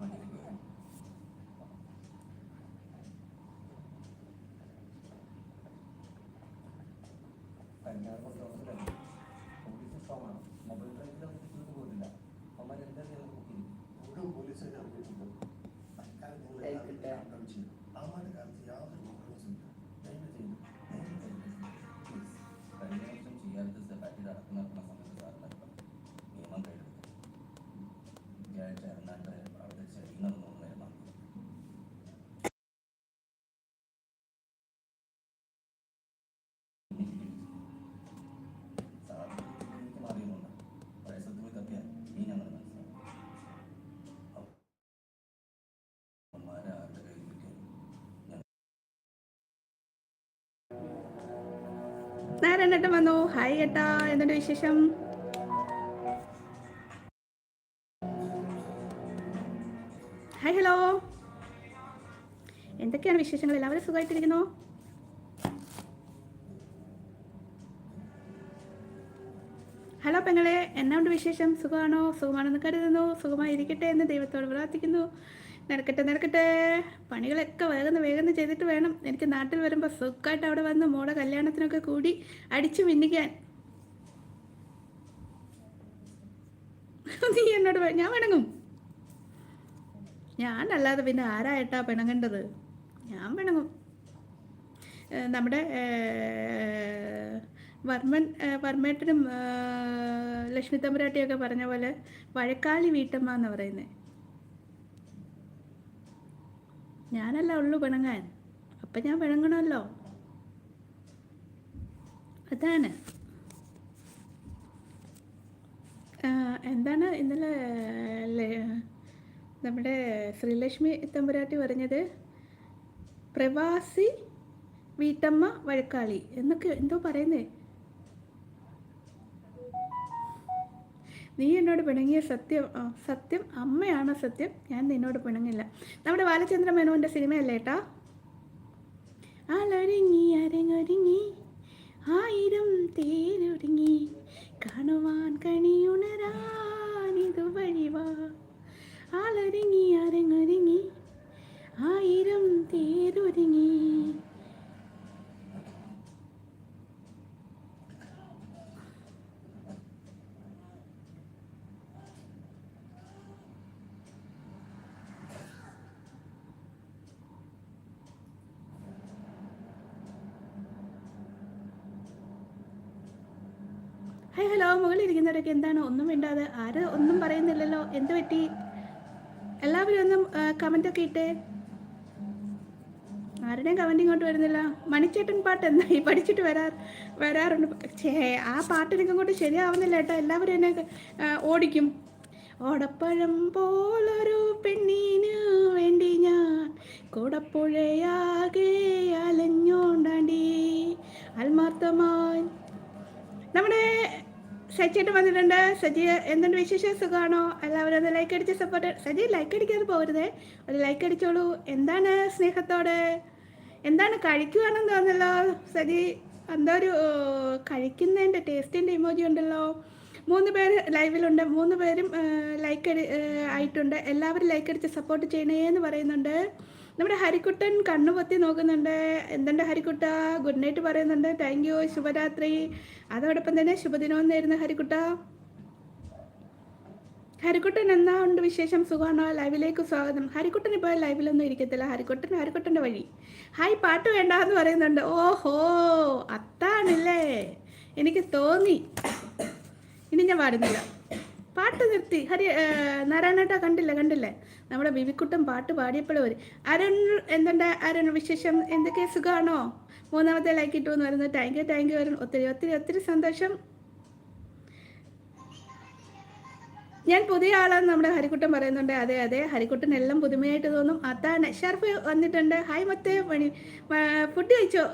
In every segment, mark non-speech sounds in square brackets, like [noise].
那个，等下我。നാരായണേട്ടൻ വന്നു. ഹായ് ഏട്ടാ എന്തുണ്ട് വിശേഷം? ഹായ് ഹലോ എന്തൊക്കെയാണ് വിശേഷങ്ങൾ? എല്ലാവരും സുഖമായിട്ടിരിക്കുന്നു? ഹലോ പെങ്ങളെ എന്നാ ഉണ്ട് വിശേഷം? സുഖമാണോ? സുഖമാണെന്ന് കരുതുന്നു. സുഖമായിരിക്കട്ടെ എന്ന് ദൈവത്തോട് പ്രാർത്ഥിക്കുന്നു. നടക്കട്ടെ നടക്കട്ടെ. പണികളൊക്കെ വേഗം വേഗം ചെയ്തിട്ട് വേണം. എനിക്ക് നാട്ടിൽ വരുമ്പോൾ സുഖമായിട്ട് അവിടെ വന്ന് മോളെ കല്യാണത്തിനൊക്കെ കൂടി അടിച്ചു മിന്നിക്കാൻ. നീ എന്നോട് ഞാൻ പിണങ്ങും ഞാനല്ലാതെ പിന്നെ ആരായിട്ടാ പിണങ്ങേണ്ടത്? ഞാൻ പിണങ്ങും. നമ്മുടെ വർമ്മൻ വർമ്മേട്ടനും ലക്ഷ്മി തമ്പുരാട്ടിയൊക്കെ പറഞ്ഞ പോലെ വഴക്കാളി വീട്ടമ്മ എന്ന് പറയുന്നത് ഞാനല്ല ഉള്ളു പിണങ്ങാൻ. അപ്പം ഞാൻ പിണങ്ങണമല്ലോ. അതാണ്. എന്താണ് ഇന്നലെ നമ്മുടെ ശ്രീലക്ഷ്മി തമ്പുരാട്ടി പറഞ്ഞത്? പ്രവാസി വീട്ടമ്മ വഴക്കാളി. എന്നൊക്കെ എന്തോ പറയുന്നേ. നീ എന്നോട് പിണങ്ങിയ സത്യം സത്യം അമ്മയാണ് സത്യം. ഞാൻ നിന്നോട് പിണങ്ങില്ല. നമ്മുടെ ബാലചന്ദ്ര മേനോന്റെ സിനിമയല്ലേ ഏട്ടാ? ആലൊരുങ്ങി അരങ്ങൊരുങ്ങി ആയിരം തേരൊരുങ്ങി കാണുവാൻ കണിയുണരാൻ വഴിവാ ആളൊരുങ്ങി അരങ്ങൊരുങ്ങി ആയിരം തേരൊരുങ്ങി ഹായ് ഹലോ മുകളിലിരിക്കുന്നവരൊക്കെ എന്താണ്? ഒന്നും വേണ്ടാതെ ആര് ഒന്നും പറയുന്നില്ലല്ലോ? എന്ത് പറ്റി? എല്ലാവരും ഒന്നും ഒക്കെ ഇട്ടേ. ആരുടെയും കമന്റ് ഇങ്ങോട്ട് വരുന്നില്ല. മണിച്ചേട്ടൻ പാട്ട് എന്തായി പഠിച്ചിട്ട് വരാർ വരാറുണ്ട്. ഛേ ആ പാട്ടിനൊക്കെ ഇങ്ങോട്ട് ശരിയാവുന്നില്ല കേട്ടോ. എല്ലാവരും എന്നെ ഓടിക്കും. ഓടപ്പഴം പോലൊരു പെണ്ണിന് വേണ്ടി ഞാൻ കൂടപ്പുഴയാകെ അലഞ്ഞോണ്ടാണ്ടി. ആത്മാർത്ഥമായി. നമ്മുടെ സജിയായിട്ട് വന്നിട്ടുണ്ട്. സജി എന്തുണ്ട് വിശേഷം? സുഖമാണോ? എല്ലാവരും ഒന്ന് ലൈക്ക് അടിച്ച് സപ്പോർട്ട് സജി ലൈക്ക് അടിക്കാതെ പോകരുതേ ഒരു ലൈക്ക് അടിച്ചോളൂ. എന്താണ് സ്നേഹത്തോടെ? എന്താണ് കഴിക്കുവാണെന്ന് തോന്നല്ലോ സജി എന്താ ഒരു കഴിക്കുന്നതിന്റെ ടേസ്റ്റിന്റെ ഇമോജി ഉണ്ടല്ലോ. മൂന്ന് പേര് ലൈവിലുണ്ട് മൂന്ന് പേരും ലൈക്ക് ആയിട്ടുണ്ട്. എല്ലാവരും ലൈക്ക് അടിച്ച് സപ്പോർട്ട് ചെയ്യണേ എന്ന് പറയുന്നുണ്ട്. നമ്മുടെ ഹരിക്കുട്ടൻ കണ്ണു പൊത്തി നോക്കുന്നുണ്ട്. എന്തുണ്ട് ഹരിക്കുട്ട? ഗുഡ് നൈറ്റ് പറയുന്നുണ്ട്. താങ്ക് യു ശുഭരാത്രി. അതോടൊപ്പം തന്നെ ശുഭദിനം നേരുന്ന ഹരിക്കുട്ട. ഹരിക്കുട്ടൻ എന്നാ ഉണ്ട് വിശേഷം? സുഖമാണോ? ലൈവിലേക്ക് സ്വാഗതം. ഹരിക്കുട്ടൻ ഇപ്പോൾ ലൈവിലൊന്നും ഇരിക്കത്തില്ല. ഹരിക്കുട്ടൻ ഹരിക്കുട്ടന്റെ വഴി. ഹായ് പാട്ട് വേണ്ട എന്ന് പറയുന്നുണ്ട്. ഓഹോ അത്താണല്ലേ? എനിക്ക് തോന്നി. ഇനി ഞാൻ പാടുന്നില്ല. പാട്ട് നിർത്തി. ഹരി നാരായണേട്ടാ കണ്ടില്ല കണ്ടില്ലേ? നമ്മുടെ ബിബിക്കുട്ടൻ പാട്ട് പാടിയപ്പോഴും അരുൺ എന്തുണ്ട് അരുൺ വിശേഷം? എന്തൊക്കെ സുഖമാണോ മൂന്നാമത്തെ ലൈക്ക് ഇട്ടു എന്ന് പറയുന്നത് thank you thank you Arun. ഒത്തിരി ഒത്തിരി ഒത്തിരി സന്തോഷം. ഞാൻ പുതിയ ആളാന്ന് നമ്മുടെ ഹരിക്കുട്ടൻ പറയുന്നുണ്ട്. അതെ അതെ ഹരിക്കുട്ടൻ എല്ലാം പുതുമയായിട്ട് തോന്നും. അതാണ്. ഷർഫ് വന്നിട്ടുണ്ട്. ഹായ് മത്തേ മണി ഫുഡ് കഴിച്ചോ?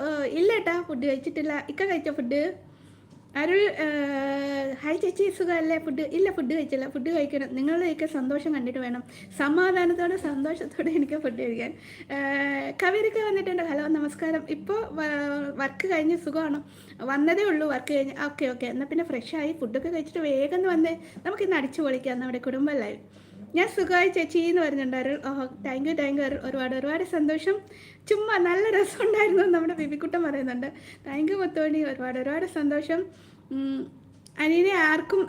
ഇല്ല ഏട്ടാ ഫുഡ് കഴിച്ചിട്ടില്ല. ഇക്ക കഴിച്ചോ ഫുഡ് അരുൾ ഹൈ ചേച്ചി സുഖമല്ലേ? ഫുഡ് ഇല്ല ഫുഡ് കഴിച്ചില്ല. ഫുഡ് കഴിക്കണം. നിങ്ങളുടെയൊക്കെ സന്തോഷം കണ്ടിട്ട് വേണം. സമാധാനത്തോടെ സന്തോഷത്തോടെ എനിക്ക് ഫുഡ് കഴിക്കാൻ. കവിരൊക്കെ വന്നിട്ടുണ്ട്. ഹലോ നമസ്കാരം. ഇപ്പോൾ വർക്ക് കഴിഞ്ഞ് സുഖമാണ്? വന്നതേ ഉള്ളൂ വർക്ക് കഴിഞ്ഞ്. Okay okay. എന്നാൽ പിന്നെ ഫ്രഷായി. ഫുഡൊക്കെ കഴിച്ചിട്ട് വേഗം വന്നേ. നമുക്കിന്ന് അടിച്ചു പൊളിക്കാം നമ്മുടെ കുടുംബം ലൈവ് ഞാൻ സുഖമായി ചേച്ചി എന്ന് പറഞ്ഞിട്ടുണ്ട്. അരുൾ ഓഹോ താങ്ക് യു താങ്ക് യു ഒരുപാട് ഒരുപാട് സന്തോഷം. ചുമ്മാ നല്ല രസമുണ്ടായിരുന്നു നമ്മുടെ ബിബിക്കുട്ടൻ പറയുന്നുണ്ട്. താങ്ക് യു മുത്തോണി ഒരുപാട് ഒരുപാട് സന്തോഷം. അനിയനെ ആർക്കും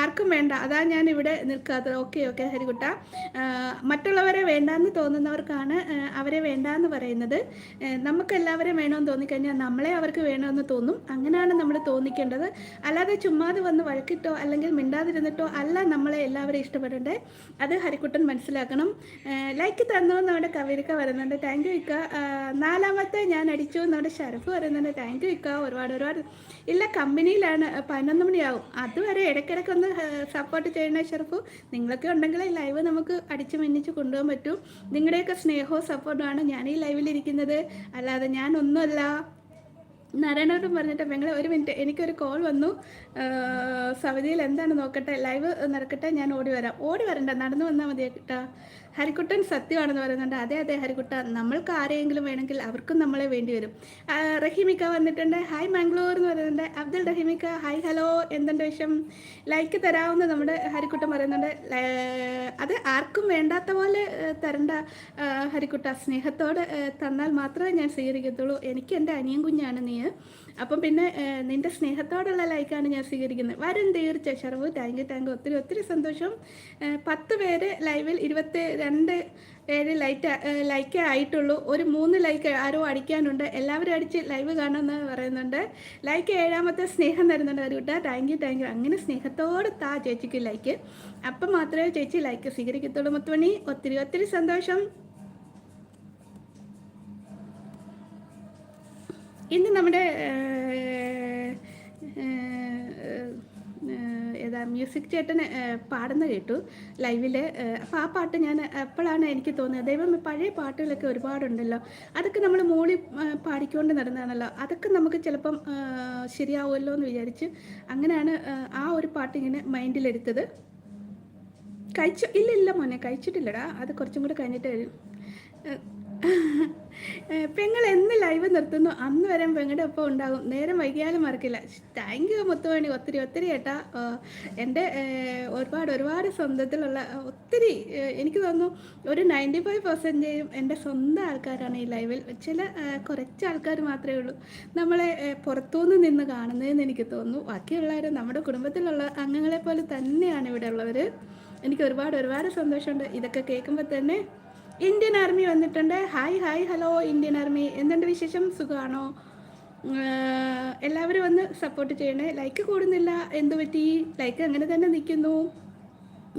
ആർക്കും വേണ്ട. അതാ ഞാൻ ഇവിടെ നിൽക്കാത്തത്. ഓക്കെ ഓക്കെ ഹരികുട്ട. മറ്റുള്ളവരെ വേണ്ടാന്ന് തോന്നുന്നവർക്കാണ് അവരെ വേണ്ടാന്ന് പറയുന്നത്. ആ, നമുക്ക് എല്ലാവരെയും വേണമെന്ന് തോന്നിക്കഴിഞ്ഞാൽ നമ്മളെ അവർക്ക് വേണമെന്ന് തോന്നും. അങ്ങനെയാണ് നമ്മൾ തോന്നിക്കേണ്ടത്. അല്ലാതെ ചുമ്മാതെ വന്ന് വഴക്കിട്ടോ അല്ലെങ്കിൽ മിണ്ടാതിരുന്നിട്ടോ അല്ല നമ്മളെ എല്ലാവരും ഇഷ്ടപ്പെടേണ്ടേ. അത് ഹരിക്കുട്ടൻ മനസ്സിലാക്കണം. ലൈക്ക് തന്നു അവിടെ കവിരിക്ക വരുന്നുണ്ട് താങ്ക് യു ഇക്ക. നാലാമത്തെ ഞാൻ അടിച്ചു നമ്മുടെ ഷരഫ് വരുന്നുണ്ട് താങ്ക് യു ഇക്ക. ഒരുപാട് ഒരുപാട്. ഇല്ല കമ്പനിയിലാണ്. പതിനൊന്ന് മണിയാവും. അതുവരെ ഇടയ്ക്കിടയ്ക്ക് ഒന്ന് സപ്പോർട്ട് ചെയ്യണേ ഷെർഫു. നിങ്ങളൊക്കെ ഉണ്ടെങ്കിൽ ലൈവ് നമുക്ക് അടിച്ചു മിന്നിച്ച് കൊണ്ടുപോകാൻ പറ്റും. നിങ്ങളുടെയൊക്കെ സ്നേഹവും സപ്പോർട്ടുമാണ് ഞാൻ ഈ ലൈവിലിരിക്കുന്നത് അല്ലാതെ ഞാൻ ഒന്നുമല്ല നാരായണോടും പറഞ്ഞിട്ട് പെങ്ങളെ ഒരു മിനിറ്റ് എനിക്കൊരു കോൾ വന്നു. സമിതിയിൽ എന്താണ് നോക്കട്ടെ? ലൈവ് നടക്കട്ടെ? ഞാൻ ഓടി വരാം. ഓടി വരണ്ട. നടന്നു വന്നാൽ മതി കേട്ടാ. ഹരിക്കുട്ടൻ സത്യമാണെന്ന് പറയുന്നുണ്ട്. അതെ അതെ ഹരിക്കുട്ട. നമ്മൾക്ക് ആരെയെങ്കിലും വേണമെങ്കിൽ അവർക്കും നമ്മളെ വേണ്ടി വരും. റഹീമിക്ക വന്നിട്ടുണ്ട്. ഹായ് മാംഗ്ലൂർ എന്ന് പറയുന്നുണ്ട്. അബ്ദുൽ റഹീമിക്ക ഹായ് ഹലോ എന്തുണ്ട് വിഷം ലൈക്ക് തരാവുന്ന നമ്മുടെ ഹരിക്കുട്ടൻ പറയുന്നുണ്ട്. അത് ആർക്കും വേണ്ടാത്ത പോലെ തരണ്ട ഹരിക്കുട്ട. സ്നേഹത്തോടെ തന്നാൽ മാത്രമേ ഞാൻ സ്വീകരിക്കത്തുള്ളൂ. എനിക്ക് എന്റെ അനിയൻ കുഞ്ഞാണ് നീ. അപ്പം പിന്നെ നിന്റെ സ്നേഹത്തോടുള്ള ലൈക്കാണ് ഞാൻ സ്വീകരിക്കുന്നത്. വരും തീർച്ച. ഷർവ് താങ്ക് യു താങ്ക് യു ഒത്തിരി ഒത്തിരി സന്തോഷം. പത്ത് പേര് ലൈവിൽ ഇരുപത്തി രണ്ട് ഏഴ് ലൈറ്റ് ലൈക്കേ ആയിട്ടുള്ളൂ. ഒരു മൂന്ന് ലൈക്ക് ആരോ അടിക്കാനുണ്ട്. എല്ലാവരും അടിച്ച് ലൈവ് കാണുമെന്ന് പറയുന്നുണ്ട്. ലൈക്ക് ഏഴാമത്തെ സ്നേഹം തരുന്നുണ്ട് ഒരു കൂട്ടാ താങ്ക് യു താങ്ക് യു. അങ്ങനെ സ്നേഹത്തോട് താ ചേച്ചിക്ക് ലൈക്ക്. അപ്പം മാത്രമേ ചേച്ചി ലൈക്ക് സ്വീകരിക്കത്തുള്ളൂ മുത്തുമണി. ഒത്തിരി ഒത്തിരി സന്തോഷം. ഇന്ന് നമ്മുടെ ഏതാ മ്യൂസിക് ചേട്ടൻ പാടുന്ന കേട്ടു ലൈവിൽ അപ്പോൾ ആ പാട്ട് ഞാൻ എപ്പോഴാണ് എനിക്ക് തോന്നിയത് ദൈവം പഴയ പാട്ടുകളൊക്കെ ഒരുപാടുണ്ടല്ലോ. അതൊക്കെ നമ്മൾ മൂളി പാടിക്കൊണ്ട് നടന്നതാണല്ലോ അതൊക്കെ നമുക്ക് ചിലപ്പം ശരിയാവുമല്ലോ എന്ന് വിചാരിച്ച് അങ്ങനെയാണ് ആ ഒരു പാട്ട് ഇങ്ങനെ മൈൻഡിലെടുത്തത്. കഴിച്ചു? ഇല്ല ഇല്ല മോനെ കഴിച്ചിട്ടില്ലടാ. അത് കുറച്ചും കൂടി കഴിഞ്ഞിട്ട് [laughs] പെങ്ങൾ എന്ന് ലൈവ് നിർത്തുന്നു. അന്ന് വരെ പെങ്ങളുടെ ഒപ്പം ഉണ്ടാകും. നേരം വൈകിയാലും മറക്കില്ല. താങ്ക് യു മുത്തുവേണി ഒത്തിരി ഒത്തിരി ഏട്ടാ. എന്റെ ഒരുപാട് ഒരുപാട് സ്വന്തത്തിലുള്ള ഒത്തിരി എനിക്ക് തോന്നുന്നു ഒരു നയന്റി ഫൈവ് പെർസെന്റേജും എന്റെ സ്വന്തം ആൾക്കാരാണ് ഈ ലൈവിൽ ചില കുറച്ച് ആൾക്കാർ മാത്രമേ ഉള്ളൂ. നമ്മളെ പുറത്തുനിന്ന് നിന്ന് കാണുന്നതെന്ന് എനിക്ക് തോന്നുന്നു. ബാക്കിയുള്ളവർ നമ്മുടെ കുടുംബത്തിലുള്ള അംഗങ്ങളെ പോലെ തന്നെയാണ് ഇവിടെ ഉള്ളവർ എനിക്ക് ഒരുപാട് ഒരുപാട് സന്തോഷമുണ്ട്. ഇതൊക്കെ കേൾക്കുമ്പോൾ തന്നെ ഇന്ത്യൻ ആർമി വന്നിട്ടുണ്ട്. Hi hi hello Indian army എന്തുണ്ട് വിശേഷം? സുഖമാണോ എല്ലാവരും വന്ന് സപ്പോർട്ട് ചെയ്യണേ. ലൈക്ക് കൂടുന്നില്ല. എന്തു പറ്റി ലൈക്ക് അങ്ങനെ തന്നെ നിൽക്കുന്നു.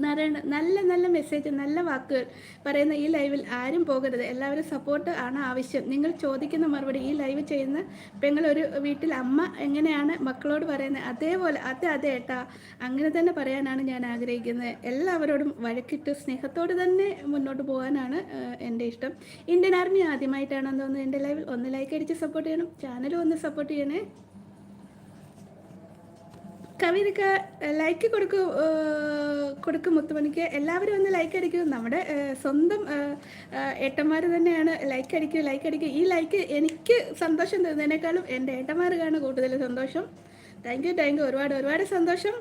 നാരായണ നല്ല നല്ല മെസ്സേജ് നല്ല വാക്കുകൾ പറയുന്ന ഈ ലൈവിൽ ആരും പോകരുത്. എല്ലാവരും സപ്പോർട്ട് ആണ് ആവശ്യം. നിങ്ങൾ ചോദിക്കുന്ന മറുപടി ഈ ലൈവ് ചെയ്യുന്ന പെങ്ങൾ ഒരു വീട്ടിൽ അമ്മ എങ്ങനെയാണ് മക്കളോട് പറയുന്നത്? അതേപോലെ അതെ അതെ ഏട്ടാ. അങ്ങനെ തന്നെ പറയാനാണ് ഞാൻ ആഗ്രഹിക്കുന്നത്. എല്ലാവരോടും വഴക്കിട്ട് സ്നേഹത്തോട് തന്നെ മുന്നോട്ട് പോകാനാണ് എന്റെ ഇഷ്ടം. ഇന്ത്യൻ ആർമി ആദ്യമായിട്ടാണെന്ന് തോന്നുന്നു. എന്റെ ലൈവിൽ ഒന്ന് ലൈക്ക് അടിച്ച് സപ്പോർട്ട് ചെയ്യണം. ചാനലും ഒന്ന് സപ്പോർട്ട് ചെയ്യണേ. കവിതയ്ക്ക് ലൈക്ക് കൊടുക്കൂ കൊടുക്കും മുത്തുമണിക്ക്. എല്ലാവരും ഒന്ന് ലൈക്ക് അടിക്കൂ. നമ്മുടെ സ്വന്തം ഏട്ടന്മാർ തന്നെയാണ് ലൈക്ക് അടിക്കൂ ലൈക്ക് അടിക്കൂ ഈ ലൈക്ക് എനിക്ക് സന്തോഷം തരുന്നതിനേക്കാളും എന്റെ ഏട്ടന്മാർക്കാണ് കൂടുതൽ സന്തോഷം. താങ്ക് യു താങ്ക് യു ഒരുപാട് ഒരുപാട് സന്തോഷം.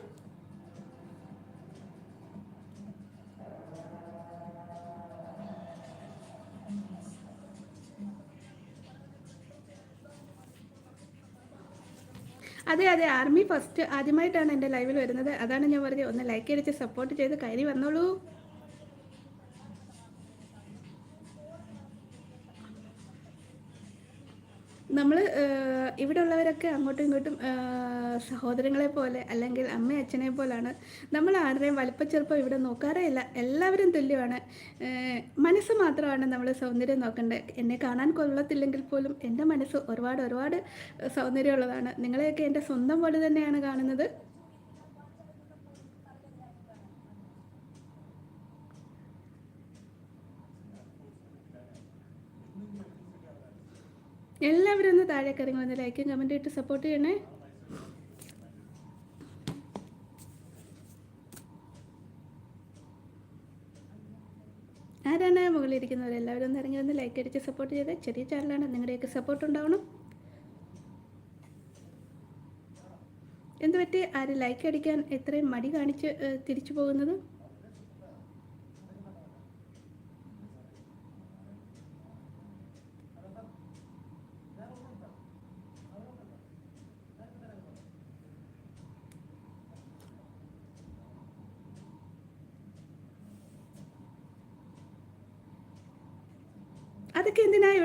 അതെ അതെ ആർമി ഫസ്റ്റ് ആദ്യമായിട്ടാണ് എന്റെ ലൈവിൽ വരുന്നത്. അതാണ് ഞാൻ പറഞ്ഞത്. ഒന്ന് ലൈക്ക് അടിച്ച് സപ്പോർട്ട് ചെയ്ത് കയറി വന്നോളൂ നമ്മൾ ഇവിടെ ഉള്ളവരൊക്കെ അങ്ങോട്ടും ഇങ്ങോട്ടും സഹോദരങ്ങളെ പോലെ അല്ലെങ്കിൽ അമ്മ അച്ഛനെ പോലാണ്. നമ്മൾ ആരുടെയും വലിപ്പച്ചെറുപ്പം ഇവിടെ നോക്കാറേ ഇല്ല. എല്ലാവരും തുല്യമാണ്. മനസ്സ് മാത്രമാണ് നമ്മൾ സൗന്ദര്യം നോക്കേണ്ടത് എന്നെ കാണാൻ കൊള്ളത്തില്ലെങ്കിൽ പോലും എന്റെ മനസ്സ് ഒരുപാട് ഒരുപാട് സൗന്ദര്യമുള്ളതാണ്. നിങ്ങളെയൊക്കെ എന്റെ സ്വന്തം പോലെ തന്നെയാണ് കാണുന്നത്. എല്ലാവരും ഒന്ന് താഴെ ഇറങ്ങി വന്ന് ലൈക്കും കമന്റ് ഇട്ട് സപ്പോർട്ട് ചെയ്യണേ. ആരാണ് മുകളിലിരിക്കുന്നവർ എല്ലാവരും ഒന്ന് ഇറങ്ങി വന്ന് ലൈക്ക് അടിച്ച് സപ്പോർട്ട് ചെയ്ത്. ചെറിയ ചാനലാണ് നിങ്ങളുടെയൊക്കെ സപ്പോർട്ട് ഉണ്ടാവണം. എന്തുപറ്റി ആര് ലൈക്ക് അടിക്കാൻ എത്രയും മടി കാണിച്ച് തിരിച്ചു പോകുന്നത്?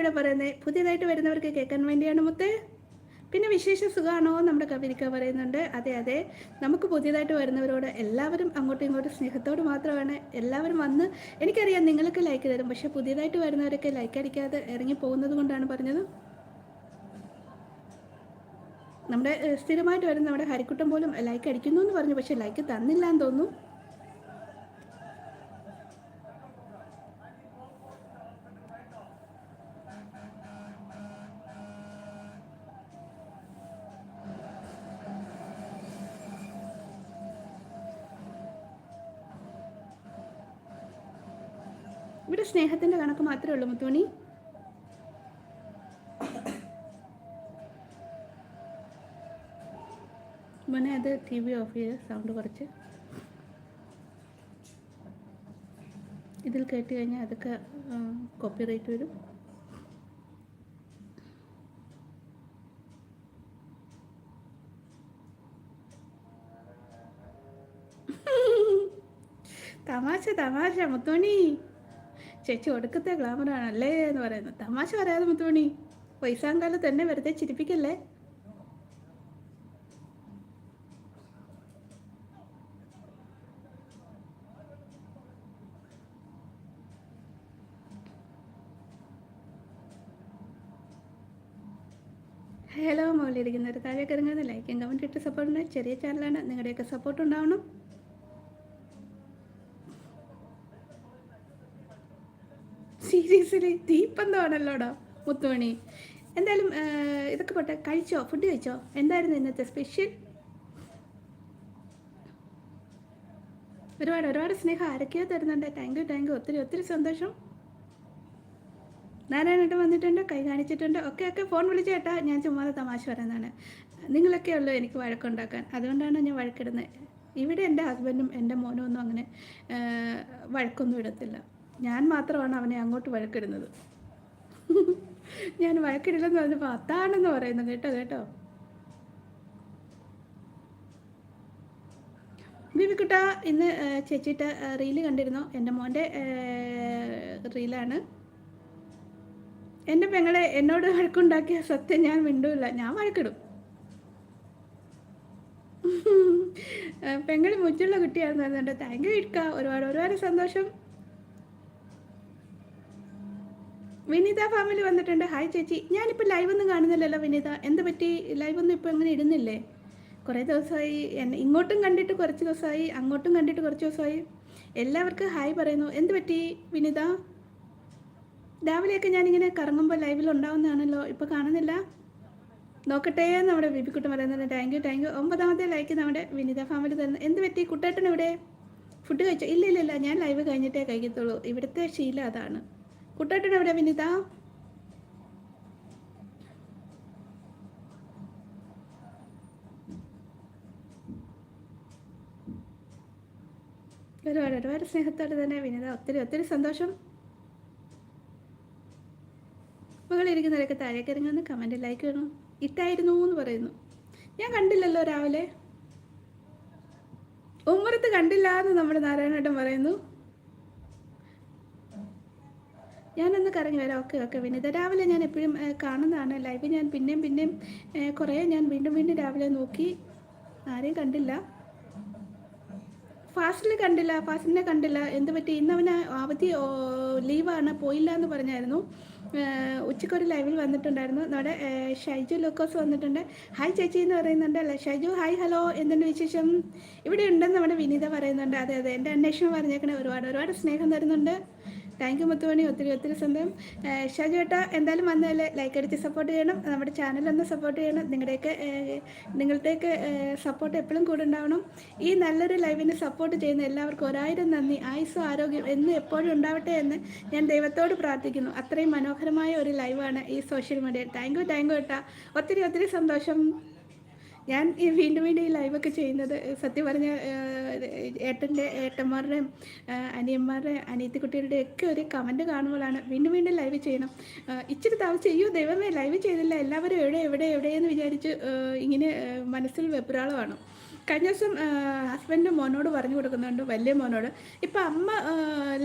ഇവിടെ പറയുന്നത് പുതിയതായിട്ട് വരുന്നവർക്ക് കേൾക്കാൻ വേണ്ടിയാണ് മുത്തേ. പിന്നെ വിശേഷ സുഖമാണോ നമ്മുടെ കവിരിക്ക പറയുന്നുണ്ട്. അതെ അതെ. നമുക്ക് പുതിയതായിട്ട് വരുന്നവരോട് എല്ലാവരും അങ്ങോട്ടും ഇങ്ങോട്ടും സ്നേഹത്തോട് മാത്രമാണ് എല്ലാവരും വന്ന്. എനിക്കറിയാം നിങ്ങൾക്ക് ലൈക്ക് തരും പക്ഷെ പുതിയതായിട്ട് വരുന്നവരൊക്കെ ലൈക്ക് അടിക്കാതെ ഇറങ്ങി പോകുന്നത് കൊണ്ടാണ് പറഞ്ഞത്. നമ്മുടെ സ്ഥിരമായിട്ട് വരുന്ന നമ്മുടെ ഹരിക്കുട്ടം പോലും ലൈക്ക് അടിക്കുന്നു എന്ന് പറഞ്ഞു പക്ഷെ ലൈക്ക് തന്നില്ല എന്ന് തോന്നുന്നു. സ്നേഹത്തിന്റെ കണക്ക് മാത്രമേ ഉള്ളൂ മുത്തോണി മോനെ അത് ടി വി ഓഫ് ചെയ്ത് സൗണ്ട് കുറച്ച്. ഇതിൽ കേട്ട് കഴിഞ്ഞാൽ അതൊക്കെ കോപ്പി റേറ്റ് വരും. തമാശ തമാശ മുത്തോണി ചേച്ചി ഒടുക്കത്തെ ഗ്ലാമറാണല്ലേ എന്ന് പറയുന്നു. തമാശ പറയാതെ മുത്തുമണി വയസ്സാങ്കാലം തന്നെ വെറുതെ ചിരിപ്പിക്കല്ലേ? ഹലോ മുകളിലിരിക്കുന്നവർ താഴേക്ക് ഇറങ്ങുന്നത് ലൈക്കും കമന്റ് ഇട്ട് സപ്പോർട്ടുണ്ട് ചെറിയ ചാനലാണ് നിങ്ങളുടെയൊക്കെ സപ്പോർട്ട് ഉണ്ടാവണം. സീരിയസ്ലി തീപ്പന്തമാണല്ലോടാ മുത്തുമണി. എന്തായാലും ഇതൊക്കെ പോട്ടെ കഴിച്ചോ? ഫുഡ് കഴിച്ചോ? എന്തായിരുന്നു ഇന്നത്തെ സ്പെഷ്യൽ ഒരുപാട് ഒരുപാട് സ്നേഹം. ആരൊക്കെയോ തരുന്നുണ്ട്. താങ്ക് യു താങ്ക് യു ഒത്തിരി ഒത്തിരി സന്തോഷം. നാരായണേട്ടൻ വന്നിട്ടുണ്ട് കൈ കാണിച്ചിട്ടുണ്ട്. ഒക്കെ ഒക്കെ ഫോൺ വിളിച്ചേട്ടാ ഞാൻ ചുമ്മാതെ തമാശ പറയുന്നതാണ്. നിങ്ങളൊക്കെ ഉള്ളൂ എനിക്ക് വഴക്കുണ്ടാക്കാൻ. അതുകൊണ്ടാണ് ഞാൻ വഴക്കിടുന്നത്. ഇവിടെ എന്റെ ഹസ്ബൻഡും എന്റെ മോനും ഒന്നും അങ്ങനെ വഴക്കൊന്നും ഇടത്തില്ല. ഞാൻ മാത്രമാണ് അവനെ അങ്ങോട്ട് വഴക്കിടുന്നത്. ഞാൻ വഴക്കിടില്ലെന്ന് പറഞ്ഞപ്പോൾ അതാണെന്ന് പറയുന്നു. കേട്ടോ കേട്ടോ. ബിബിക്കുട്ട ഇന്ന് ചേച്ചിട്ട് റീൽ കണ്ടിരുന്നോ? എന്റെ മോന്റെ റീലാണ്. എന്റെ പെങ്ങളെ എന്നോട് വഴക്കുണ്ടാക്കിയ സത്യം ഞാൻ മിണ്ടൂല്ല ഞാൻ വഴക്കിടും. പെങ്ങൾ മുറ്റുള്ള കുട്ടിയാണെന്ന് പറയുന്നുണ്ട് താങ്ക് യു ഇട്ക ഒരുപാട് ഒരുപാട് സന്തോഷം. വിനീത ഫാമിലി വന്നിട്ടുണ്ട്. ഹായ് ചേച്ചി. ഞാനിപ്പോൾ ലൈവ് ഒന്നും കാണുന്നില്ലല്ലോ വിനീത. എന്ത് പറ്റി? ലൈവ് ഒന്നും ഇപ്പോൾ അങ്ങനെ ഇടുന്നില്ലേ? കുറേ ദിവസമായി എന്നെ ഇങ്ങോട്ടും കണ്ടിട്ട് കുറച്ച് ദിവസമായി അങ്ങോട്ടും കണ്ടിട്ട് കുറച്ച് ദിവസമായി. എല്ലാവർക്കും ഹായ് പറയുന്നു. എന്ത് പറ്റി വിനീത? രാവിലെയൊക്കെ ഞാനിങ്ങനെ കറങ്ങുമ്പോൾ ലൈവിൽ ഉണ്ടാവുന്നതാണല്ലോ. ഇപ്പോൾ കാണുന്നില്ല. നോക്കട്ടെ നമ്മുടെ ബിബിക്കുട്ടൻ പറയുന്നത്. താങ്ക് യു താങ്ക് യു ഒമ്പതാമത്തെ ലൈക്ക് നമ്മുടെ വിനിത ഫാമിലി തരുന്നു. എന്ത് പറ്റി? കുട്ടേട്ടൻ ഇവിടെ ഫുഡ് കഴിച്ചോ? ഇല്ല ഇല്ല ഇല്ല. ഞാൻ ലൈവ് കഴിഞ്ഞിട്ടേ കഴിക്കത്തുള്ളൂ. ഇവിടുത്തെ ശീലം അതാണ്. കുട്ടേട്ടൻ എവിടെ വിനിത? ഒരുപാട് ഒരുപാട് സ്നേഹത്തോടെ തന്നെ വിനിത. ഒത്തിരി ഒത്തിരി സന്തോഷം. മുകളിലിരിക്കുന്നവരൊക്കെ താഴേക്ക് ഇറങ്ങുന്ന കമന്റ് ലൈക്ക് വേണം ഇട്ടായിരുന്നു എന്ന് പറയുന്നു. ഞാൻ കണ്ടില്ലല്ലോ രാവിലെ. ഉമ്മറത്ത് കണ്ടില്ല എന്ന് നമ്മുടെ നാരായണേട്ടൻ പറയുന്നു. ഞാനൊന്ന് കറങ്ങി വരാം. Okay okay Vineetha. രാവിലെ ഞാൻ എപ്പോഴും കാണുന്നതാണ് ലൈവ്. ഞാൻ പിന്നെയും പിന്നെയും കുറേ ഞാൻ വീണ്ടും വീണ്ടും രാവിലെ നോക്കി. ആരെയും കണ്ടില്ല. ഫാസിനെ കണ്ടില്ല ഫാസിലിനെ കണ്ടില്ല. എന്ത് പറ്റി? ഇന്ന് അവന് അവധി ലീവാണ് പോയില്ല എന്ന് പറഞ്ഞായിരുന്നു. ഉച്ചക്കൊരു ലൈവിൽ വന്നിട്ടുണ്ടായിരുന്നു. നമ്മുടെ ഷൈജു ലൂക്കോസ് വന്നിട്ടുണ്ട്. ഹായ് ചേച്ചി എന്ന് പറയുന്നുണ്ട് അല്ലേ? Shaiju hi hello. എന്തുണ്ട് വിശേഷം? ഇവിടെ ഉണ്ടെന്ന് നമ്മുടെ വിനീത പറയുന്നുണ്ട്. അതെ അതെ. എന്റെ അന്വേഷണം പറഞ്ഞേക്കണേ ഒരുപാട് ഒരുപാട് സ്നേഹം തരുന്നുണ്ട്. താങ്ക് യു മുത്തുമണി. ഒത്തിരി ഒത്തിരി സ്വന്തം. ഷാജു ഏട്ടാ എന്തായാലും വന്നതല്ലേ ലൈക്ക് അടിച്ച് സപ്പോർട്ട് ചെയ്യണം. നമ്മുടെ ചാനലൊന്ന് സപ്പോർട്ട് ചെയ്യണം. നിങ്ങളുടെയൊക്കെ നിങ്ങളുടെയൊക്കെ സപ്പോർട്ട് എപ്പോഴും കൂടെ ഉണ്ടാവണം. ഈ നല്ലൊരു ലൈവിനെ സപ്പോർട്ട് ചെയ്യുന്ന എല്ലാവർക്കും ഒരായിരം നന്ദി. ആയുസ്സും ആരോഗ്യം എന്നും എപ്പോഴും ഉണ്ടാവട്ടെ എന്ന് ഞാൻ ദൈവത്തോട് പ്രാർത്ഥിക്കുന്നു. അത്രയും മനോഹരമായ ഒരു ലൈവാണ് ഈ social media thank you thank you ഏട്ടാ. ഒത്തിരി ഒത്തിരി സന്തോഷം. ഞാൻ വീണ്ടും വീണ്ടും ഈ ലൈവൊക്കെ ചെയ്യുന്നത് സത്യം പറഞ്ഞ ഏട്ടന്റെ ഏട്ടന്മാരുടെയും അനിയന്മാരുടെയും അനിയത്തിക്കുട്ടികളുടെയും ഒക്കെ ഒരു കമന്റ് കാണുമ്പോഴാണ് വീണ്ടും വീണ്ടും ലൈവ് ചെയ്യണം. ഇച്ചിരി താമസിച്ച് ദൈവമേ ലൈവ് ചെയ്തില്ല എല്ലാവരും എവിടെ എവിടെ എവിടെയെന്ന് വിചാരിച്ച് ഇങ്ങനെ മനസ്സിൽ വെപ്രാളമാണ്. കഴിഞ്ഞ ദിവസം ഹസ്ബൻഡ് മോനോട് പറഞ്ഞു കൊടുക്കുന്നുണ്ട് വലിയ മോനോട് ഇപ്പം അമ്മ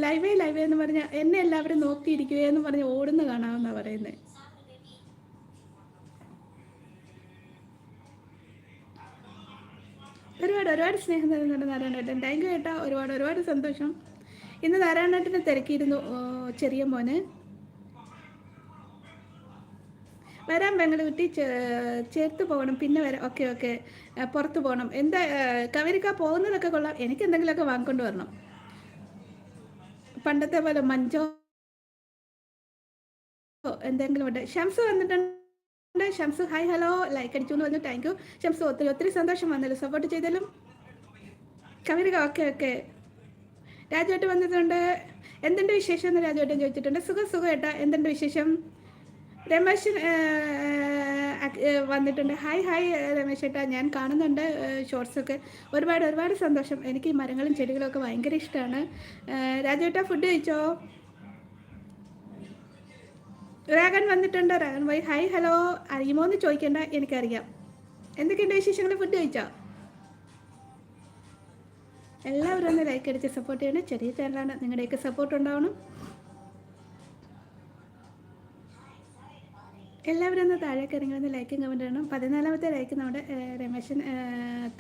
ലൈവേ ലൈവേ എന്ന് പറഞ്ഞാൽ എന്നെ എല്ലാവരും നോക്കിയിരിക്കുകയെന്ന് പറഞ്ഞ് ഓടുന്നു കാണാമെന്നാണ് പറയുന്നത് ഒരുപാട് ഒരുപാട് സ്നേഹം തരുന്നുണ്ട് നാരായണേട്ടൻ. താങ്ക് യു ഏട്ടാ. ഒരുപാട് ഒരുപാട് സന്തോഷം. ഇന്ന് നാരായണേട്ടനെ തിരക്കിയിരുന്നു ചെറിയ മോന്. വരാൻ ബംഗളൂട്ടി ചേർത്ത് പോകണം. പിന്നെ വരാം. Okay okay. പുറത്ത് പോകണം. എന്താ കവരിക്ക പോകുന്നതൊക്കെ കൊള്ളാം. എനിക്ക് എന്തെങ്കിലുമൊക്കെ വാങ്ങിക്കൊണ്ട് വരണം. പണ്ടത്തെ പോലെ മഞ്ചോ എന്തെങ്കിലും ഉണ്ട് ഷംസ് വന്നിട്ടുണ്ട്. ഷംസ് ഹായ് ഹലോ ലൈക്ക് അടിച്ചു എന്ന് പറഞ്ഞു. താങ്ക് യു ഷംസ് ഒത്തിരി ഒത്തിരി സന്തോഷം വന്നല്ലോ. സപ്പോർട്ട് ചെയ്താലും കവിരിക ഓക്കെ ഓക്കെ രാജുവേട്ടൻ വന്നിട്ടുണ്ട്. എന്തുണ്ട് വിശേഷം എന്ന് രാജുവേട്ടൻ ചോദിച്ചിട്ടുണ്ട്. സുഖം സുഖം ഏട്ടാ. എന്തുണ്ട് വിശേഷം? രമേശൻ വന്നിട്ടുണ്ട്. ഹായ് ഹായ് രമേശ് ഏട്ടാ. ഞാൻ കാണുന്നുണ്ട് ഷോർട്സൊക്കെ ഒരുപാട് ഒരുപാട് സന്തോഷം. എനിക്ക് ഈ മരങ്ങളും ചെടികളും ഒക്കെ ഭയങ്കര ഇഷ്ടമാണ്. രാജുവേട്ടാ ഫുഡ് കഴിച്ചോ? രാഗൻ വന്നിട്ടുണ്ട്. Ragan Y hi hello. അറിയുമോ എന്ന് ചോദിക്കേണ്ട എനിക്കറിയാം. എന്തൊക്കെയുണ്ട് വിശേഷങ്ങൾ? ഫുഡ് കഴിച്ചോ? എല്ലാവരും ഒന്ന് ലൈക്ക് അടിച്ച് സപ്പോർട്ട് ചെയ്യണം. ചെറിയ ചാനലാണ് നിങ്ങളുടെയൊക്കെ സപ്പോർട്ട് ഉണ്ടാവണം. എല്ലാവരും ഒന്ന് താഴേക്ക് ഇറങ്ങി ലൈക്ക് കമന്റ് ചെയ്യണം പതിനാലാമത്തെ ലൈക്ക് നമ്മുടെ രമേശൻ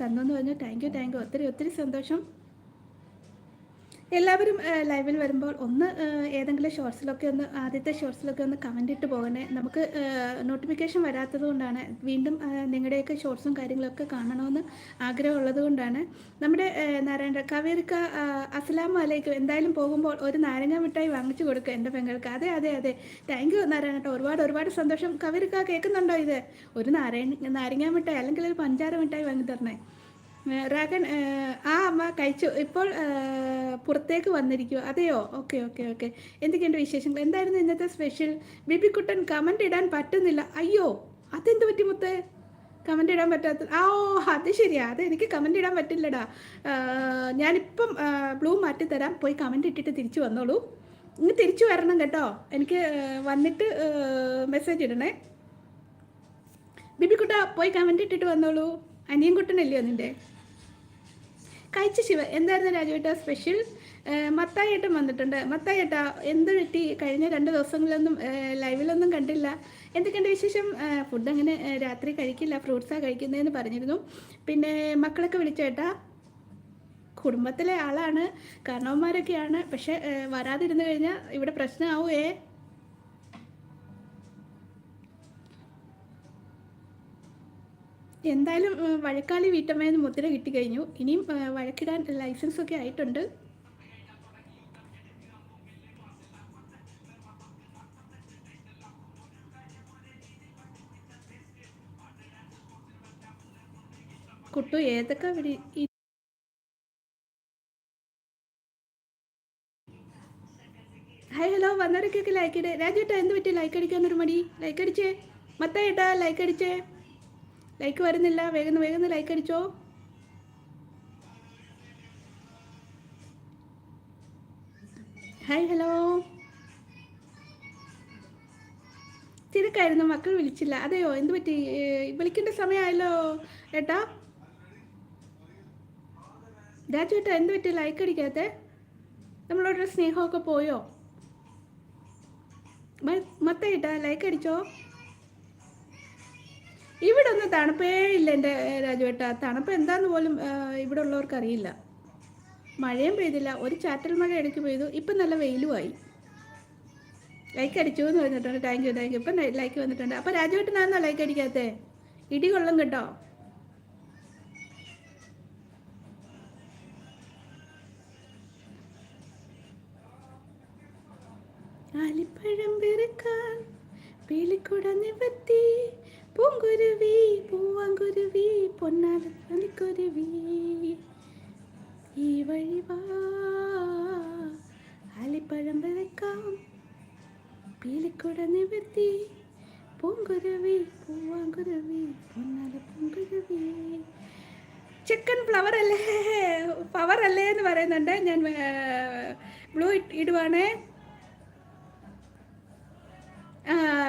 തന്നു എന്ന് പറഞ്ഞു. താങ്ക് യു താങ്ക് യു ഒത്തിരി ഒത്തിരി സന്തോഷം. എല്ലാവരും ലൈവിൽ വരുമ്പോൾ ഒന്ന് ഏതെങ്കിലും ഷോർട്സിലൊക്കെ ഒന്ന് ആദ്യത്തെ ഷോർട്സിലൊക്കെ ഒന്ന് കമന്റ് ഇട്ട് പോകണേ. നമുക്ക് നോട്ടിഫിക്കേഷൻ വരാത്തത് കൊണ്ടാണ് വീണ്ടും നിങ്ങളുടെയൊക്കെ ഷോർട്സും കാര്യങ്ങളൊക്കെ കാണണമെന്ന് ആഗ്രഹമുള്ളത് കൊണ്ടാണ്. നമ്മുടെ നാരായണ കവേരിക്ക അസ്ലാം അലൈക്കും. എന്തായാലും പോകുമ്പോൾ ഒരു നാരങ്ങ മിഠായി വാങ്ങിച്ചു കൊടുക്കുക എന്റെ പെങ്ങൾക്ക്. അതെ അതെ അതെ. താങ്ക് യു നാരായണ ഒരുപാട് ഒരുപാട് സന്തോഷം. കവേരിക്ക കേൾക്കുന്നുണ്ടോ ഇത്? ഒരു നാരായണ നാരങ്ങ മിഠായി അല്ലെങ്കിൽ ഒരു പഞ്ചാര മിഠായി വാങ്ങി തരണേ. രാഗൻ ആ അമ്മ കഴിച്ചു. ഇപ്പോൾ പുറത്തേക്ക് വന്നിരിക്കുക അതെയോ? Okay okay okay. എന്തൊക്കെയുണ്ട് വിശേഷങ്ങൾ? എന്തായിരുന്നു ഇന്നത്തെ സ്പെഷ്യൽ? ബിബിക്കുട്ടൻ കമന്റ് ഇടാൻ പറ്റുന്നില്ല. അയ്യോ അതെന്ത് പറ്റി മുത്തേ? കമന്റ് ഇടാൻ പറ്റാത്ത ആ ഓ അത് ശരിയാ. അത് എനിക്ക് കമന്റ് ഇടാൻ പറ്റില്ലടാ. ഞാനിപ്പം ബ്ലൂ മാറ്റിത്തരാം പോയി കമന്റ് ഇട്ടിട്ട് തിരിച്ചു വന്നോളൂ. ഇനി തിരിച്ചു വരണം കേട്ടോ. എനിക്ക് വന്നിട്ട് മെസ്സേജ് ഇടണേ. ബിബിക്കുട്ട പോയി കമന്റ് ഇട്ടിട്ട് വന്നോളൂ. അനിയൻ കുട്ടനല്ലയോ നിന്റെ? കഴിച്ച ശിവ എന്തായിരുന്നു രാജുവേട്ട സ്പെഷ്യൽ മത്തായേട്ടൻ വന്നിട്ടുണ്ട്. മത്തായേട്ട എന്ത് പറ്റി? കഴിഞ്ഞ രണ്ട് ദിവസങ്ങളിലൊന്നും ലൈവിലൊന്നും കണ്ടില്ല. എന്തൊക്കെയുണ്ട് വിശേഷം? ഫുഡ് അങ്ങനെ രാത്രി കഴിക്കില്ല. ഫ്രൂട്ട്സാണ് കഴിക്കുന്നതെന്ന് പറഞ്ഞിരുന്നു. പിന്നെ മക്കളൊക്കെ വിളിച്ചേട്ടാ കുടുംബത്തിലെ ആളാണ്. കാരണവന്മാരൊക്കെയാണ്. പക്ഷെ വരാതിരുന്നു കഴിഞ്ഞാൽ ഇവിടെ പ്രശ്നമാവുമേ എന്തായാലും വഴക്കാളി വീട്ടമ്മയെന്ന് മുദ്ര കിട്ടിക്കഴിഞ്ഞു. ഇനിയും വഴക്കിടാൻ ലൈസൻസ് ഒക്കെ ആയിട്ടുണ്ട്. കുട്ടു ഏതൊക്കെ ഹായ് ഹലോ വന്നവരൊക്കെ ലൈക്ക് ഇടേ. രാജേട്ടാ എന്ത് പറ്റി? ലൈക്ക് ഒരു മടി. ലൈക്ക് അടിച്ചേ. മത്തായിട്ടാ ലൈക്ക് അടിച്ചേ. ലൈക്ക് വരുന്നില്ല. വേഗം വേഗം ലൈക്ക് അടിച്ചോ. ഹായ് ഹലോ തിരക്കായിരുന്നു. മക്കൾ വിളിച്ചില്ല. അതെയോ? എന്ത് പറ്റി? വിളിക്കേണ്ട സമയമായല്ലോ ഏട്ടാ. രാജു ഏട്ടാ എന്ത് പറ്റി? ലൈക്ക് അടിക്കാത്ത. നമ്മളോടൊരു സ്നേഹമൊക്കെ പോയോ? മത്തേട്ടാ ലൈക്ക് അടിച്ചോ? ഇവിടെ ഒന്നും തണുപ്പേ ഇല്ല എന്റെ രാജുവേട്ട. തണുപ്പ് എന്താന്ന് പോലും ഇവിടെ ഉള്ളവർക്ക് അറിയില്ല. മഴയും പെയ്തില്ല. ഒരു ചാറ്റൽ മഴ ഇടയ്ക്ക് പെയ്തു. ഇപ്പം നല്ല വെയിലുമായി ലൈക്ക് അടിച്ചു എന്ന് പറഞ്ഞിട്ടുണ്ട്. താങ്ക് യു താങ്ക് യു ഇപ്പം ലൈക്ക് വന്നിട്ടുണ്ട്. അപ്പം രാജുവേട്ടനാണെന്നോ ലൈക്ക് അടിക്കാത്തേ? ഇടി കൊള്ളം കേട്ടോ. ആലിപ്പഴം പെറുക്കാൻ പീലിക്കുട നിവർത്തി പൂങ്കുരുവി പൂവാങ്കുരുവി പൊന്നാല പണിക്കുരുവി ഈ വഴി വാ. വിളക്കാം പീലിക്കുട നിവർത്തി. പൂങ്കുരുവി പൂവാങ്കുരുവി പൊന്നാല പൂങ്കുരുവി. ചിക്കൻ ഫ്ലവർ അല്ലേ? പവർ അല്ലേ എന്ന് പറയുന്നുണ്ട്. ഞാൻ ബ്ലൂ ഇടുവാണേ.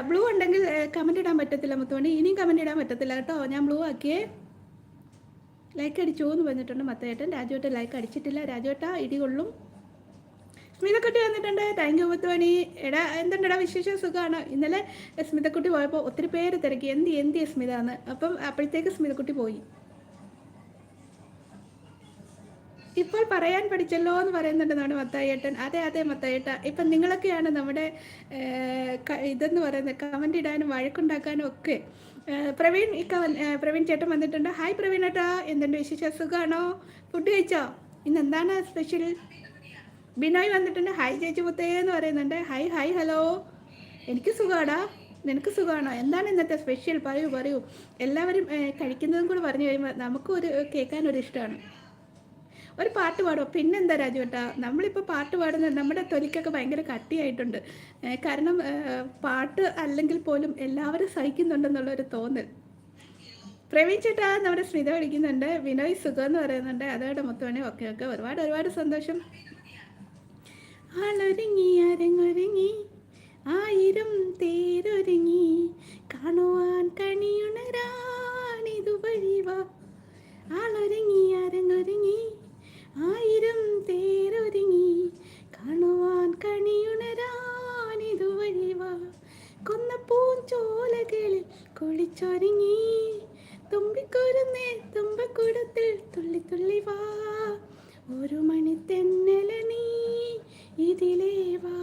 ബ്ലൂ ഉണ്ടെങ്കിൽ കമന്റ് ഇടാൻ പറ്റത്തില്ല മുത്തോണി ഇനിയും കമന്റ് ഇടാൻ പറ്റത്തില്ല കേട്ടോ. ഞാൻ ബ്ലൂ ആക്കിയേ. ലൈക്ക് അടിച്ചോ എന്ന് പറഞ്ഞിട്ടുണ്ട്. മത്തേട്ടൻ രാജുവേട്ടൻ ലൈക്ക് അടിച്ചിട്ടില്ല. രാജുവേട്ട ഇടി കൊള്ളും സ്മിതക്കുട്ടി വന്നിട്ടുണ്ട്. താങ്ക് യു മുത്തുമണി. എടാ എന്തുണ്ടടാ വിശേഷം? സുഖമാണ് ഇന്നലെ സ്മിതക്കുട്ടി പോയപ്പോൾ ഒത്തിരി പേര് തിരക്കി. എന്തി എന്തി സ്മിത എന്ന് അപ്പം അപ്പോഴത്തേക്ക് സ്മിതക്കുട്ടി പോയി. ഇപ്പോൾ പറയാൻ പഠിച്ചല്ലോ എന്ന് പറയുന്നുണ്ട് നമ്മുടെ മത്തായേട്ടൻ. അതെ അതെ മത്തായേട്ട. ഇപ്പം നിങ്ങളൊക്കെയാണ് നമ്മുടെ ഇതെന്ന് പറയുന്നത് കമന്റ് ഇടാനും വഴക്കുണ്ടാക്കാനും ഒക്കെ പ്രവീൺ കമൻ പ്രവീൺ ചേട്ടൻ വന്നിട്ടുണ്ട്. ഹായ് പ്രവീൺ ഏട്ടാ. എന്തുണ്ട് വിശേഷം? സുഖമാണോ ഫുഡ് കഴിച്ചോ? ഇന്ന് എന്താണ് സ്പെഷ്യൽ? ബിനോയ് വന്നിട്ടുണ്ട്. ഹായ് ചേച്ചി മുത്തേ എന്ന് പറയുന്നുണ്ട്. Hi hi hello. എനിക്ക് സുഖമാടാ നിനക്ക് സുഖമാണോ എന്താണ് ഇന്നത്തെ സ്പെഷ്യൽ? പറയൂ പറയൂ. എല്ലാവരും കഴിക്കുന്നതും കൂടെ പറഞ്ഞു കഴിയുമ്പോൾ നമുക്കും ഒരു കേൾക്കാനൊരു ഇഷ്ടമാണ് ഒരു പാട്ട് പാടുമോ പിന്നെന്താ രാജുവേട്ടാ നമ്മളിപ്പോൾ പാട്ട് പാടുന്ന നമ്മുടെ തൊലിക്കൊക്കെ ഭയങ്കര കട്ടിയായിട്ടുണ്ട്. കാരണം പാട്ട് അല്ലെങ്കിൽ പോലും എല്ലാവരും സഹിക്കുന്നുണ്ടെന്നുള്ളൊരു തോന്നൽ. പ്രവീൺ ചേട്ടാ നമ്മുടെ സ്മിത വിളിക്കുന്നുണ്ട്. വിനോയ് സുഖം എന്ന് പറയുന്നുണ്ട്. അതോടെ മുത്തുമണി. ഒക്കെ ഒക്കെ ഒരുപാട് ഒരുപാട് സന്തോഷം. ആളൊരുങ്ങി അരങ്ങൊരുങ്ങി. ആയിരം തേരൊരുങ്ങി. കാണുവാൻ കണിയുണരാണിതു വഴിവാ ആളൊരുങ്ങി അരങ്ങൊരുങ്ങി. ആയിരം തേരൊരുങ്ങി കാണുവാൻ കണിയുണരാൻ ഇതുവഴി വാ. കൊന്നപ്പൂഞ്ചോലകളിൽ കുളിച്ചൊരുങ്ങി. തുമ്പിക്കൊരുന്നേ തുമ്പക്കൂടത്തിൽ തുള്ളി തുള്ളി വാ. ഒരു മണി തെന്നല നീ ഇതിലേ വാ.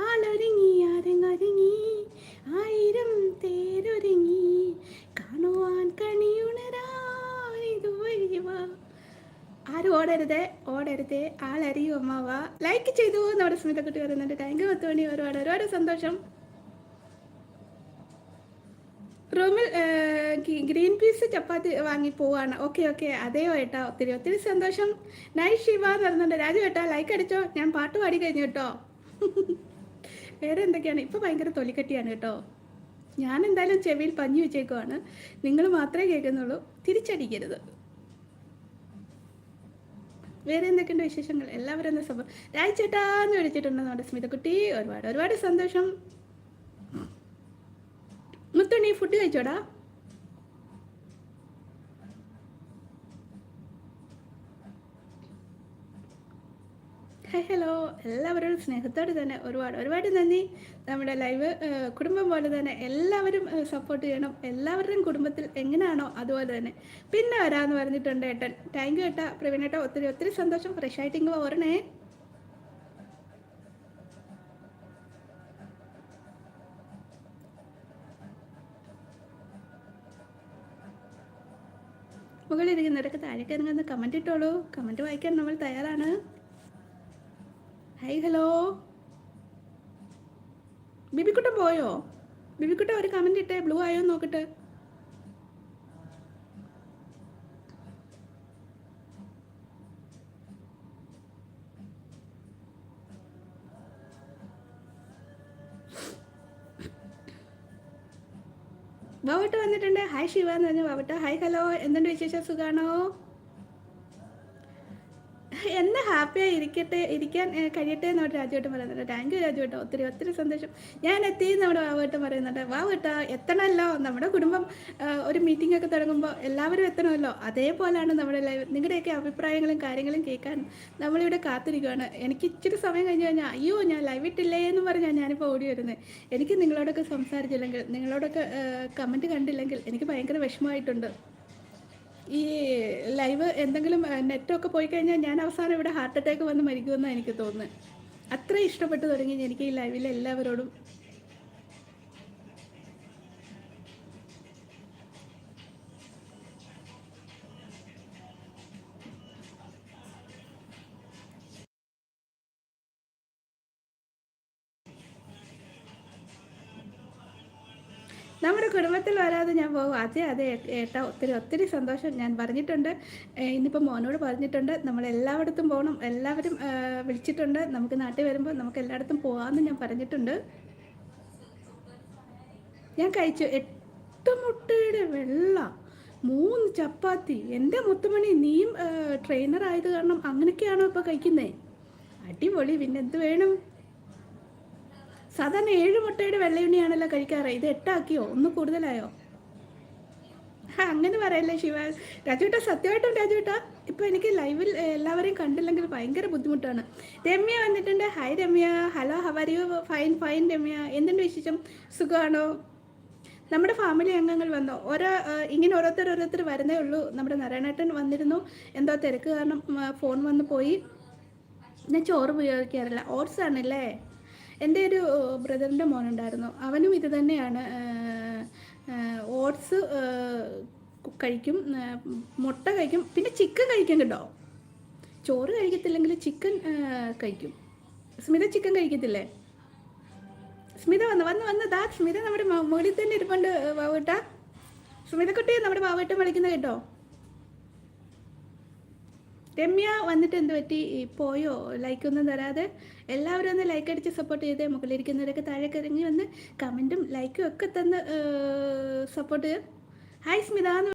ആളൊരുങ്ങി അരങ്ങൊരുങ്ങി ആയിരം തേരൊരുങ്ങി കാണുവാൻ കണിയുണരാൻ ഇതുവഴി വാ. ആരും ഓടരുതേ ഓടരുതേ. ആളറിയും അമ്മാവ. ലൈക്ക് ചെയ്തു നമ്മുടെ സ്മിത കുട്ടി പറയുന്നുണ്ട് താങ്ക് യു പത്തുമണി ഒരുപാട് ഒരുപാട് സന്തോഷം. റൂമിൽ ഗ്രീൻ പീസ് ചപ്പാത്തി വാങ്ങി പോവാണ്. Okay okay. അതേ ഏട്ടാ ഒത്തിരി ഒത്തിരി സന്തോഷം. നൈ ശിവ എന്ന് പറയുന്നുണ്ട്. രാജു ഏട്ടാ ലൈക്ക് അടിച്ചോ? ഞാൻ പാട്ട് പാടി കഴിഞ്ഞു കേട്ടോ. [laughs] വേറെ എന്തൊക്കെയാണ്? ഇപ്പോൾ ഭയങ്കര തൊലിക്കട്ടിയാണ് കേട്ടോ. ഞാൻ എന്തായാലും ചെവിയിൽ പഞ്ഞു വെച്ചേക്കുവാണ്. നിങ്ങൾ മാത്രമേ കേൾക്കുന്നുള്ളൂ. തിരിച്ചടിക്കരുത്. വേറെ എന്തൊക്കെയുണ്ട് വിശേഷങ്ങൾ? എല്ലാവരും എന്താ സംഭവം എന്ന് വിളിച്ചിട്ടുണ്ട് നമ്മുടെ സ്മിതക്കുട്ടി ഒരുപാട് ഒരുപാട് സന്തോഷം. മുത്തുണ്ണി ഫുഡ് കഴിച്ചോടാ? Hi hello. എല്ലാവരോടും സ്നേഹത്തോടെ തന്നെ ഒരുപാട് ഒരുപാട് നന്ദി. നമ്മുടെ ലൈവ് കുടുംബം പോലെ തന്നെ എല്ലാവരും സപ്പോർട്ട് ചെയ്യണം. എല്ലാവരുടെയും കുടുംബത്തിൽ എങ്ങനെയാണോ അതുപോലെ തന്നെ. പിന്നെ വരാമെന്ന് പറഞ്ഞിട്ടുണ്ട് ഏട്ടൻ. താങ്ക് യു ഏട്ടാ. പ്രവീൺ ഏട്ടാ ഒത്തിരി ഒത്തിരി സന്തോഷം. ഫ്രഷ് ആയിട്ട് ഇങ്ങ് ഓരണേ മുകളിലിരിക്കുന്നവരൊക്കെ താഴേക്ക് ഇറങ്ങുന്ന കമന്റ് ഇട്ടോളൂ. കമന്റ് വായിക്കാൻ നമ്മൾ തയ്യാറാണ്. ഹായ് ഹലോ ബിബിക്കുട്ടൻ പോയോ? ബിബിക്കുട്ടൻ ഒരു കമന്റ് ഇട്ടേ ബ്ലൂ ആയോ നോക്കട്ടെ. വന്നിട്ടുണ്ട്. ഹായ് ശിവ എന്ന് പറഞ്ഞു ബാവട്ട ഹായ് ഹലോ എന്തുണ്ട് വിശേഷം? സുഖാണോ? എന്നെ ഹാപ്പിയായി ഇരിക്കട്ടെ ഇരിക്കാൻ കഴിയട്ടെ എന്ന് രാജുവേട്ടൻ പറയുന്നുണ്ട്. താങ്ക് യു രാജുവേട്ടൻ ഒത്തിരി ഒത്തിരി സന്തോഷം. ഞാൻ എത്തി നമ്മുടെ വാവേട്ടൻ പറയുന്നുണ്ട്. വാവേട്ട എത്തണമല്ലോ. നമ്മുടെ കുടുംബം ഒരു മീറ്റിംഗ് ഒക്കെ തുടങ്ങുമ്പോൾ എല്ലാവരും എത്തണമല്ലോ. അതേപോലെയാണ് നമ്മുടെ ലൈവ് നിങ്ങളുടെയൊക്കെ അഭിപ്രായങ്ങളും കാര്യങ്ങളും കേൾക്കാൻ നമ്മളിവിടെ കാത്തിരിക്കുകയാണ് എനിക്ക് ഇച്ചിരി സമയം കഴിഞ്ഞ് കഴിഞ്ഞാൽ അയ്യോ ഞാൻ ലൈവ് ഇട്ടില്ലേ എന്ന് പറഞ്ഞാൽ ഞാനിപ്പോൾ ഓടി വരുന്നത് എനിക്ക് നിങ്ങളോടൊക്കെ സംസാരിച്ചില്ലെങ്കിൽ നിങ്ങളോടൊക്കെ കമന്റ് കണ്ടില്ലെങ്കിൽ എനിക്ക് ഭയങ്കര വിഷമമായിട്ടുണ്ട്. ഈ ലൈവ് എന്തെങ്കിലും നെറ്റൊക്കെ പോയി കഴിഞ്ഞാൽ ഞാൻ അവസാനം ഇവിടെ ഹാർട്ട് അറ്റാക്ക് വന്ന് മരിക്കുമെന്നാണ് എനിക്ക് തോന്നുന്നത്. അത്ര ഇഷ്ടപ്പെട്ടു തുടങ്ങി എനിക്ക് ഈ ലൈവിൽ എല്ലാവരോടും നമ്മുടെ കുടുംബത്തിൽ വരാതെ ഞാൻ പോകും അതെ അതെ ഏട്ടാ ഒത്തിരി ഒത്തിരി സന്തോഷം. ഞാൻ പറഞ്ഞിട്ടുണ്ട്. ഇന്നിപ്പോൾ മോനോട് പറഞ്ഞിട്ടുണ്ട്. നമ്മൾ എല്ലായിടത്തും പോകണം എല്ലാവരും വിളിച്ചിട്ടുണ്ട്. നമുക്ക് നാട്ടിൽ വരുമ്പോൾ നമുക്ക് എല്ലായിടത്തും പോകാമെന്ന് ഞാൻ പറഞ്ഞിട്ടുണ്ട്. ഞാൻ കഴിച്ചു. എട്ട് മുട്ടയുടെ വെള്ള മൂന്ന് ചപ്പാത്തി എന്റെ മുത്തുമണി നീയും ട്രെയിനർ ആയത് കാരണം അങ്ങനെയൊക്കെയാണോ ഇപ്പോൾ കഴിക്കുന്നത് അടിപൊളി. പിന്നെ എന്ത് വേണം? സാധാരണ ഏഴ് മുട്ടയുടെ വെള്ളയുണ്ണിയാണല്ലോ കഴിക്കാറ്. ഇത് എട്ടാക്കിയോ? ഒന്ന് കൂടുതലായോ? അങ്ങനെ പറയല്ലേ ശിവ. രാജുവേട്ട സത്യമായിട്ടും രാജുവേട്ട ഇപ്പൊ എനിക്ക് ലൈവിൽ എല്ലാവരെയും കണ്ടില്ലെങ്കിൽ ഭയങ്കര ബുദ്ധിമുട്ടാണ്. രമ്യ വന്നിട്ടുണ്ട്. Hi Ramya. Hello how are you fine fine Ramya. എന്തുണ്ട് വിശേഷം? സുഖമാണോ? നമ്മുടെ ഫാമിലി അംഗങ്ങൾ വന്നോ? ഓരോ ഇങ്ങനെ ഓരോരുത്തർ ഓരോരുത്തർ വരുന്നേ ഉള്ളൂ. നമ്മുടെ നാരായണേട്ടൻ വന്നിരുന്നു. എന്തോ തിരക്ക് കാരണം ഫോൺ വന്ന് പോയി. ഞാൻ ചോറ് ഉപയോഗിക്കാറില്ല. ഓട്സ് ആണല്ലേ? എന്റെ ഒരു ബ്രദറിന്റെ മോനുണ്ടായിരുന്നു. അവനും ഇത് തന്നെയാണ്. ഓട്സ് കഴിക്കും. മുട്ട കഴിക്കും. പിന്നെ ചിക്കൻ കഴിക്കും കേട്ടോ. ചോറ് കഴിക്കത്തില്ലെങ്കിൽ ചിക്കൻ കഴിക്കും. സ്മിത ചിക്കൻ കഴിക്കത്തില്ലേ? സ്മിത വന്ന് വന്ന് വന്ന്. ദാ സ്മിത നമ്മുടെ മുകളിൽ തന്നെ ഇരിപ്പുണ്ട് വാവേട്ട സ്മിതക്കുട്ടിയെ നമ്മുടെ വാവേട്ടം വിളിക്കുന്നത് കേട്ടോ. രമ്യ വന്നിട്ട് എന്ത് പറ്റി? പോയോ? ലൈക്ക് ഒന്നും തരാതെ എല്ലാവരും ഒന്ന് ലൈക്ക് അടിച്ച് സപ്പോർട്ട് ചെയ്തേ. മുകളിലിരിക്കുന്നവരൊക്കെ താഴെ ഇറങ്ങി വന്ന് കമന്റും ലൈക്കും ഒക്കെ തന്ന് സപ്പോർട്ട് ഹായ് സ്മിത